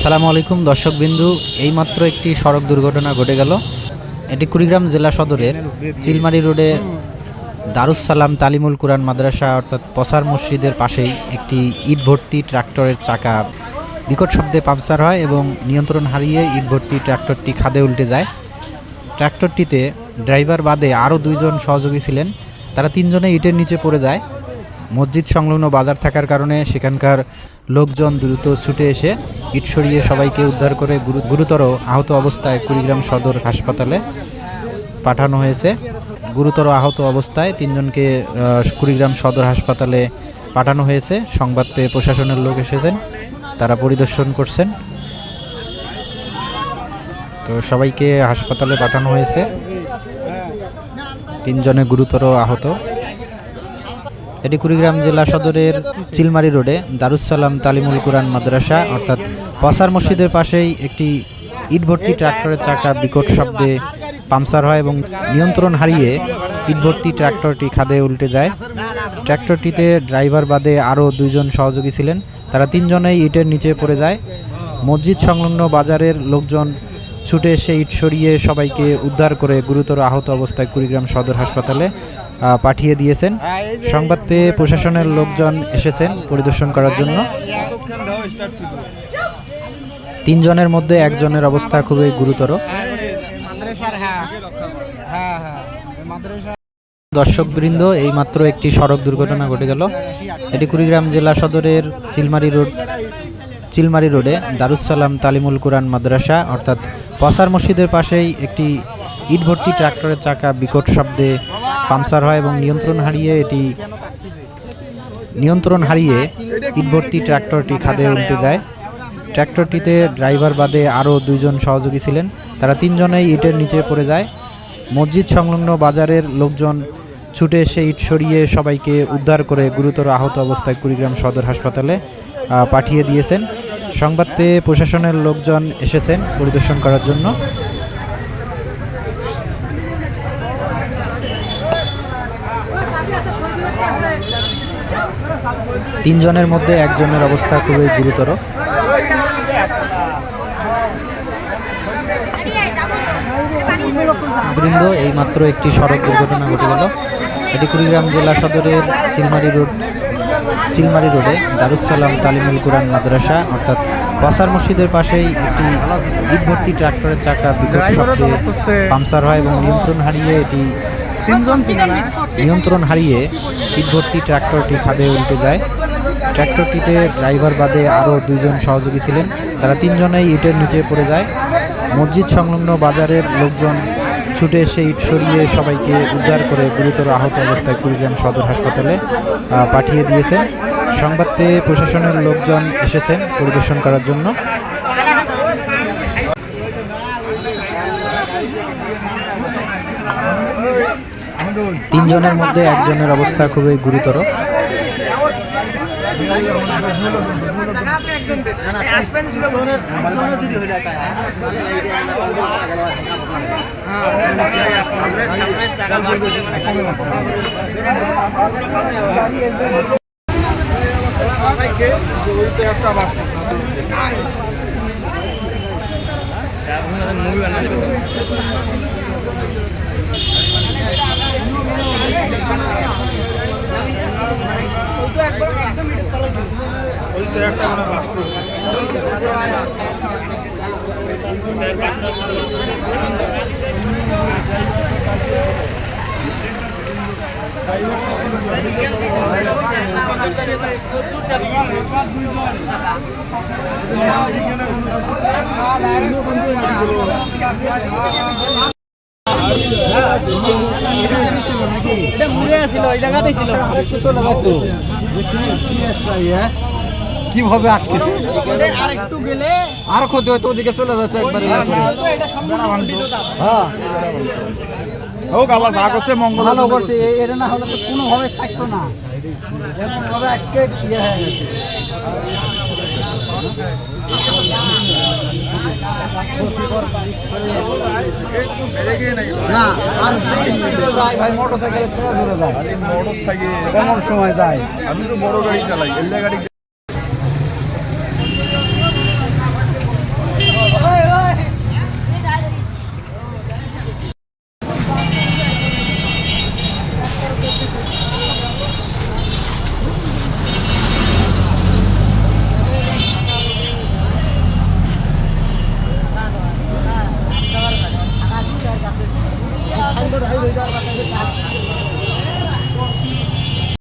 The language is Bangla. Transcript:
আসসালামু আলাইকুম, দর্শকবিন্দু। এইমাত্র একটি সড়ক দুর্ঘটনা ঘটে গেল। এটি কুড়িগ্রাম জেলা সদরের চিলমারি রোডে দারুসালাম তালিমুল কুরআন মাদ্রাসা, অর্থাৎ পসার মসজিদের পাশেই একটি ইট ভর্তি ট্রাক্টরের চাকা বিকট শব্দে পাংচার হয় এবং নিয়ন্ত্রণ হারিয়ে ইট ভর্তি ট্রাক্টরটি খাদে উল্টে যায়। ট্রাক্টরটিতে ড্রাইভার বাদে আরও দুইজন সহযোগী ছিলেন। তারা তিনজনে ইটের নিচে পড়ে যায়। মসজিদ সংলগ্ন বাজার থাকার কারণে সেখানকার লোকজন দ্রুত ছুটে এসে ইট সরিয়ে সবাইকে উদ্ধার করে গুরু- গুরুতর আহত অবস্থায় কুড়িগ্রাম সদর হাসপাতালে পাঠানো হয়েছে। গুরুতর আহত অবস্থায় তিনজনকে কুড়িগ্রাম সদর হাসপাতালে পাঠানো হয়েছে। সংবাদ পেয়ে প্রশাসনের লোক এসেছেন, তারা পরিদর্শন করছেন। তো সবাইকে হাসপাতালে পাঠানো হয়েছে। তিনজনে গুরুতর আহত। এটি কুড়িগ্রাম জেলা সদরের চিলমারি রোডে দারুসালাম তালিমুল কুরআন মাদ্রাসা, অর্থাৎ পসার মসজিদের পাশেই একটি ইটভর্তি ট্রাক্টরের চাকা বিকট শব্দে পাংচার হয় এবং নিয়ন্ত্রণ হারিয়ে ইটভর্তি ট্রাক্টরটি খাদে উল্টে যায়। ট্রাক্টরটিতে ড্রাইভার বাদে আরও দুইজন সহযোগী ছিলেন। তারা তিনজনেই ইটের নিচে পড়ে যায়। মসজিদ সংলগ্ন বাজারের লোকজন ছুটে এসে ইট সরিয়ে সবাইকে উদ্ধার করে গুরুতর আহত অবস্থায় কুড়িগ্রাম সদর হাসপাতালে পাঠিয়ে দিয়েছেন। সংবাদ পেয়ে প্রশাসনের লোকজন এসেছেন পরিদর্শন করার জন্য। তিনজনের মধ্যে একজনের অবস্থা খুবই গুরুতর। দর্শকবৃন্দ এইমাত্র একটি সড়ক দুর্ঘটনা ঘটে গেল। এটি কুড়িগ্রাম জেলা সদরের চিলমারি রোড চিলমারি রোডে দারুসালাম তালিমুল কুরআন মাদ্রাসা, অর্থাৎ পসার মসজিদের পাশেই একটি ইট ভর্তি ট্রাক্টরের চাকা বিকট শব্দে পাংচার হয় এবং নিয়ন্ত্রণ হারিয়ে এটি নিয়ন্ত্রণ হারিয়ে ইট ভর্তি ট্রাক্টরটি খাদে উল্টে যায়। ট্র্যাক্টরটিতে ড্রাইভার বাদে আরও দুইজন সহযোগী ছিলেন। তারা তিনজনেই ইটের নিচে পড়ে যায়। মসজিদ সংলগ্ন বাজারের লোকজন ছুটে এসে ইট সরিয়ে সবাইকে উদ্ধার করে গুরুতর আহত অবস্থায় কুড়িগ্রাম সদর হাসপাতালে পাঠিয়ে দিয়েছেন। সংবাদ পেয়ে প্রশাসনের লোকজন এসেছেন পরিদর্শন করার জন্য। তিনজনের মধ্যে একজনের অবস্থা খুবই গুরুতর। বৃন্দ, এইমাত্র একটি সড়ক দুর্ঘটনা ঘটে গেল। এটি কুড়িগ্রাম জেলা সদরের চিলমারি রোড। চিলমারি রোডে দারুসালাম তালিমুল কুরআন মাদ্রাসা অর্থাৎ পসার মসজিদের পাশেই একটি ইট ভর্তি ট্রাক্টরের চাকা বিকট শব্দে পাংচার হয় এবং নিয়ন্ত্রণ হারিয়ে এটি তিনজন ছিল না নিয়ন্ত্রণ হারিয়ে ইট ভর্তি ট্রাক্টরটি খাদে উল্টে যায়। ট্রাক্টরটিতে ড্রাইভার বাদে আরও দুইজন সহযোগী ছিলেন। তারা তিনজনেই ইটের নিচে পড়ে যায়। মসজিদ সংলগ্ন বাজারের লোকজন ছুটে এসে ইট সরিয়ে সবাইকে উদ্ধার করে গুরুতর আহত অবস্থায় কুড়িগ্রাম সদর হাসপাতালে পাঠিয়ে দিয়েছেন। সংবাদ পেয়ে প্রশাসনের লোকজন এসেছেন পরিদর্শন করার জন্য। তিনজনের মধ্যে একজনের অবস্থা খুবই গুরুতর। ওই তো একটা মানে বাস্তব Thank you. এটা ওই জায়গাতেই ছিল। কীভাবে আটকেছে? আর ক্ষতি হয়তো ওদিকে চলে যাচ্ছে একবারে। হ্যাঁ। হোক আল্লাহ ভাগ হচ্ছে মঙ্গল ভালো করছে এটা না হলে তো কোনোভাবে থাকতো না। এমনভাবে ইয়ে হয়ে গেছে। না আর যায় ভাই মোটর সাইকেলে ছোড়া যায়। মোটর সাইকেল এমন সময় যায়। আমি তো বড় গাড়ি চালাই এল্লা গাড়ি